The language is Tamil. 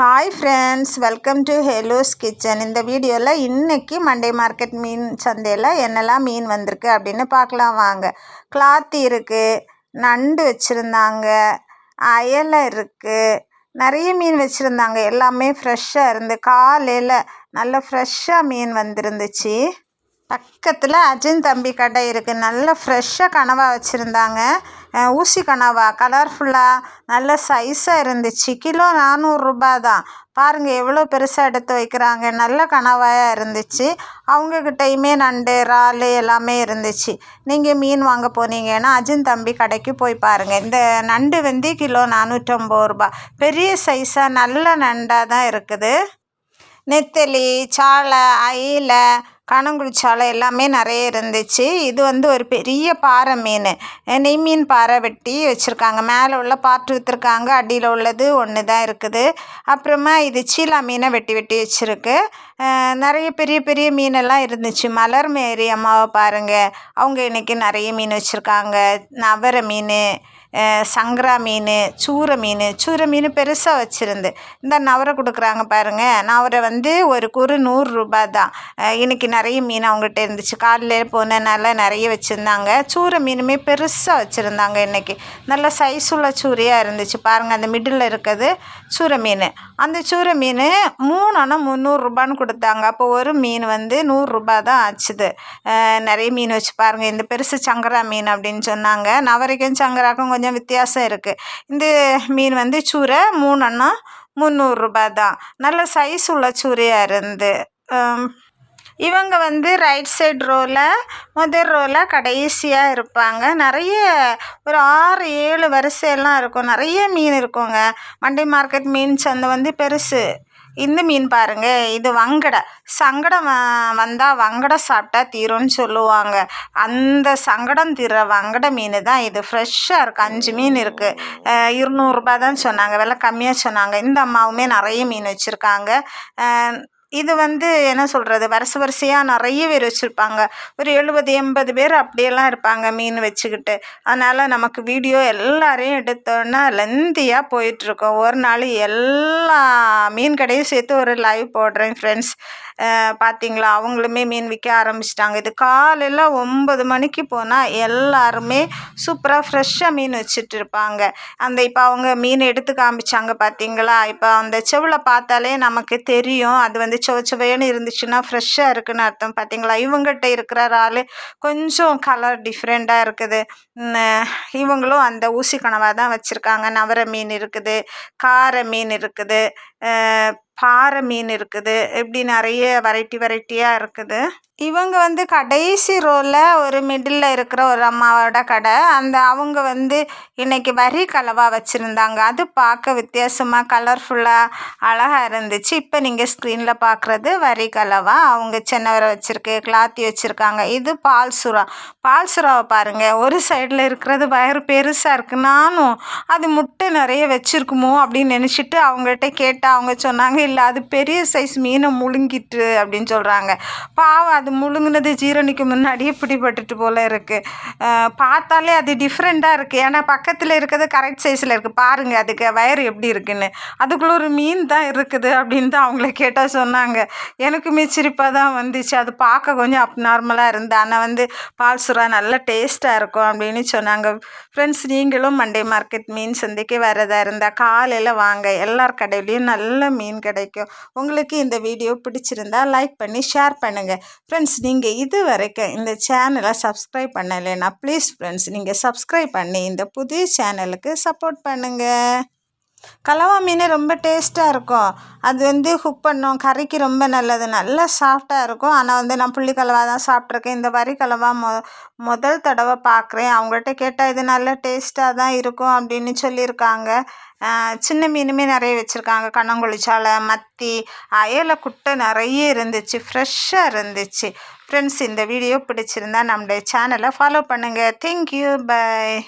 Hi friends welcome to hello's kitchen இந்த வீடியோவில் இன்றைக்கி மண்டே மார்க்கெட் மீன் சந்தையில் என்னெல்லாம் மீன் வந்திருக்கு அப்படின்னு பார்க்கலாம் வாங்க. கிளாத்தி இருக்குது நண்டு வச்சுருந்தாங்க அயலை இருக்குது நிறைய மீன் வச்சுருந்தாங்க. எல்லாமே ஃப்ரெஷ்ஷாக இருந்து காலையில் நல்ல ஃப்ரெஷ்ஷாக மீன் வந்துருந்துச்சு. பக்கத்தில் அஜின் தம்பி கடை இருக்குது நல்ல ஃப்ரெஷ்ஷாக கனவா வச்சுருந்தாங்க. ஊசி கனவா கலர்ஃபுல்லாக நல்ல சைஸாக இருந்துச்சு. கிலோ நானூறுரூபா தான் பாருங்கள் எவ்வளோ பெருசாக எடுத்து வைக்கிறாங்க. நல்ல கனவாயாக இருந்துச்சு. அவங்கக்கிட்டையுமே நண்டு இறால் எல்லாமே இருந்துச்சு. நீங்கள் மீன் வாங்க போனீங்கன்னா அஜின் தம்பி கடைக்கு போய் பாருங்கள் இந்த நண்டு வந்து கிலோ நானூற்றம்பது ரூபா பெரிய சைஸாக நல்ல நண்டாக தான் இருக்குது. நெத்தலி சாலை அயிலை கணங்குடிச்சாலை எல்லாமே நிறைய இருந்துச்சு. இது வந்து ஒரு பெரிய பாறை மீன். நெய் மீன் பாறை வெட்டி வச்சுருக்காங்க. மேலே உள்ள பாட்டு விற்றுருக்காங்க அடியில் உள்ளது ஒன்று தான் இருக்குது. அப்புறமா இது சீலா மீனை வெட்டி வெட்டி வச்சுருக்கு. நிறைய பெரிய பெரிய மீனெல்லாம் இருந்துச்சு. மலர் மேரி அம்மாவை பாருங்கள் அவங்க இன்றைக்கி நிறைய மீன் வச்சுருக்காங்க. நவர மீன் சங்கரா மீன் சூரை மீன் சூரை மீன் பெருசாக வச்சுருந்து. இந்த நவரை கொடுக்குறாங்க பாருங்கள் நவரை வந்து ஒரு குறு நூறுரூபா தான். இன்றைக்கி நிறைய மீன் அவங்ககிட்ட இருந்துச்சு. காலையில் போனனால நிறைய வச்சுருந்தாங்க. சூரை மீனுமே பெருசாக வச்சுருந்தாங்க இன்றைக்கி நல்ல சைஸ் உள்ள சூரியாக இருந்துச்சு. பாருங்கள் அந்த மிடில் இருக்கிறது சூரை மீன். அந்த சூரை மீன் மூணு ஆனால் முந்நூறுரூபான்னு கொடுத்தாங்க. அப்போ ஒரு மீன் வந்து நூறுரூபா தான் ஆச்சுது. நிறைய மீன் வச்சு பாருங்கள் இந்த பெருசு சங்கரா மீன் அப்படின்னு சொன்னாங்க. நவரைக்கும் சங்கராக்கும் கொஞ்சம் கொஞ்சம் வித்தியாசம் இருக்குது இந்த மீன் வந்து சூரை மூணுன்னா முந்நூறுரூபா தான். நல்ல சைஸ் உள்ள சூரியாக இருந்து. இவங்க வந்து ரைட் சைடு ரோவில் முதல் ரோவில் கடைசியாக இருப்பாங்க. நிறைய ஒரு ஆறு ஏழு வரிசையெல்லாம் இருக்கும். நிறைய மீன் இருக்குங்க. மண்டே மார்க்கெட் மீன் சந்தை வந்து பெருசு. இந்த மீன் பாருங்கள் இது வங்கடை. சங்கடம் வந்தால் வங்கடை சாப்பிட்டா தீரும்னு சொல்லுவாங்க. அந்த சங்கடம் தீர்ற வங்கடை மீன் தான் இது. ஃப்ரெஷ்ஷாக இருக்குது அஞ்சு மீன் இருக்குது இருநூறுபா தான் சொன்னாங்க. விலை கம்மியாக சொன்னாங்க. இந்த அம்மாவுமே நிறைய மீன் வச்சுருக்காங்க. இது வந்து என்ன சொல்கிறது வரிசை வரிசையாக நிறைய பேர் வச்சுருப்பாங்க. ஒரு எழுபது எண்பது பேர் அப்படியெல்லாம் இருப்பாங்க மீன் வச்சுக்கிட்டு. அதனால் நமக்கு வீடியோ எல்லாரையும் எடுத்தோன்னா லெந்தியாக போயிட்டுருக்கோம். ஒரு நாள் எல்லா மீன் கடையும் சேர்த்து ஒரு லைவ் போடுறேன் ஃப்ரெண்ட்ஸ் பார்த்தீங்களா அவங்களுமே மீன் விற்க ஆரம்பிச்சிட்டாங்க. இது காலையில் ஒம்பது மணிக்கு போனால் எல்லாருமே சூப்பராக ஃப்ரெஷ்ஷாக மீன் வச்சுட்டு இருப்பாங்க அந்த இப்போ அவங்க மீன் எடுத்து காமிச்சாங்க பார்த்தீங்களா இப்போ அந்த செவில் பார்த்தாலே நமக்கு தெரியும். அது வந்து சுவ இருந்துச்சுன்னா ஃப்ரெஷ்ஷாக இருக்குதுன்னு அர்த்தம். பார்த்தீங்களா இவங்ககிட்ட இருக்கிற இறால் கொஞ்சம் கலர் டிஃப்ரெண்ட்டாக இருக்குது. இவங்களும் அந்த ஊசி கனவாக தான் வச்சுருக்காங்க. நவர மீன் இருக்குது கார மீன் இருக்குது பாறை மீன் இருக்குது. இப்படி நிறைய வெரைட்டி வெரைட்டியாக இருக்குது. இவங்க வந்து கடைசி ரோவில் ஒரு மிடில் இருக்கிற ஒரு அம்மாவோட கடை. அந்த அவங்க வந்து இன்றைக்கி வரி கலவா வச்சுருந்தாங்க. அது பார்க்க வித்தியாசமாக கலர்ஃபுல்லாக அழகாக இருந்துச்சு. இப்போ நீங்கள் ஸ்க்ரீனில் பார்க்குறது வரி கலவா. அவங்க சின்னவரை வச்சுருக்கு கிளாத்தி வச்சுருக்காங்க. இது பால் சுறா. பால் சுறாவை பாருங்கள் ஒரு சைடில் இருக்கிறது வயிறு பெருசாக இருக்குது நானும் அது முட்டை நிறைய வச்சுருக்குமோ அப்படின்னு நினச்சிட்டு அவங்கள்ட்ட கேட்டால் அவங்க சொன்னாங்க இல்லை அது பெரிய சைஸ் மீனை முழுங்கிட்டு அப்படின்னு சொல்கிறாங்க பாவம் அது முழுங்கினது ஜீரணிக்கு முன்னாடியே பிடிபட்டுட்டு போல் இருக்குது பார்த்தாலே அது டிஃப்ரெண்ட்டாக இருக்குது ஏன்னா பக்கத்தில் இருக்கிறது கரெக்ட் சைஸில் இருக்குது பாருங்கள் அதுக்கு வயர் எப்படி இருக்குன்னு. அதுக்குள்ளே ஒரு மீன் தான் இருக்குது அப்படின்னு தான் அவங்கள கேட்டால் சொன்னாங்க. எனக்குமே சிரிப்பாக தான் வந்துச்சு. அது பார்க்க கொஞ்சம் அப் நார்மலாக இருந்து ஆனால் வந்து பால் சுறா நல்ல டேஸ்ட்டாக இருக்கும் அப்படின்னு சொன்னாங்க. ஃப்ரெண்ட்ஸ் நீங்களும் மண்டே மார்க்கெட் மீன் சந்தைக்கு வரதா இருந்தால் காலையில் வாங்க. எல்லார் கடையிலையும் நல்ல மீன் கிடைக்கும். உங்களுக்கு இந்த வீடியோ பிடிச்சிருந்தா லைக் பண்ணி ஷேர் பண்ணுங்கள் ஃப்ரெண்ட்ஸ் நீங்கள் இது வரைக்கும் இந்த சேனலை சப்ஸ்கிரைப் பண்ணலைன்னா ப்ளீஸ் ஃப்ரெண்ட்ஸ் நீங்கள் சப்ஸ்கிரைப் பண்ணி இந்த புதிய சேனலுக்கு சப்போர்ட் பண்ணுங்கள் கலவா மீன் ரொம்ப டேஸ்ட்டாக இருக்கும். அது வந்து குக் பண்ணோம். கறிக்கு ரொம்ப நல்லது. நல்லா சாஃப்டாக இருக்கும். ஆனால் வந்து நான் புள்ளி கலவா தான் சாப்பிட்ருக்கேன் இந்த வரி கலவா மொ முதல் தடவை பார்க்குறேன். அவங்கள்ட்ட கேட்டால் இது நல்ல டேஸ்ட்டாக தான் இருக்கும் அப்படின்னு சொல்லியிருக்காங்க. சின்ன மீனுமே நிறைய வச்சுருக்காங்க. கண்ணங்குழிச்சாலை மத்தி அயல குட்டை நிறைய இருந்துச்சு. ஃப்ரெஷ்ஷாக இருந்துச்சு. ஃப்ரெண்ட்ஸ் இந்த வீடியோ பிடிச்சிருந்தா நம்முடைய சேனலை ஃபாலோ பண்ணுங்கள் தேங்க்யூ பாய்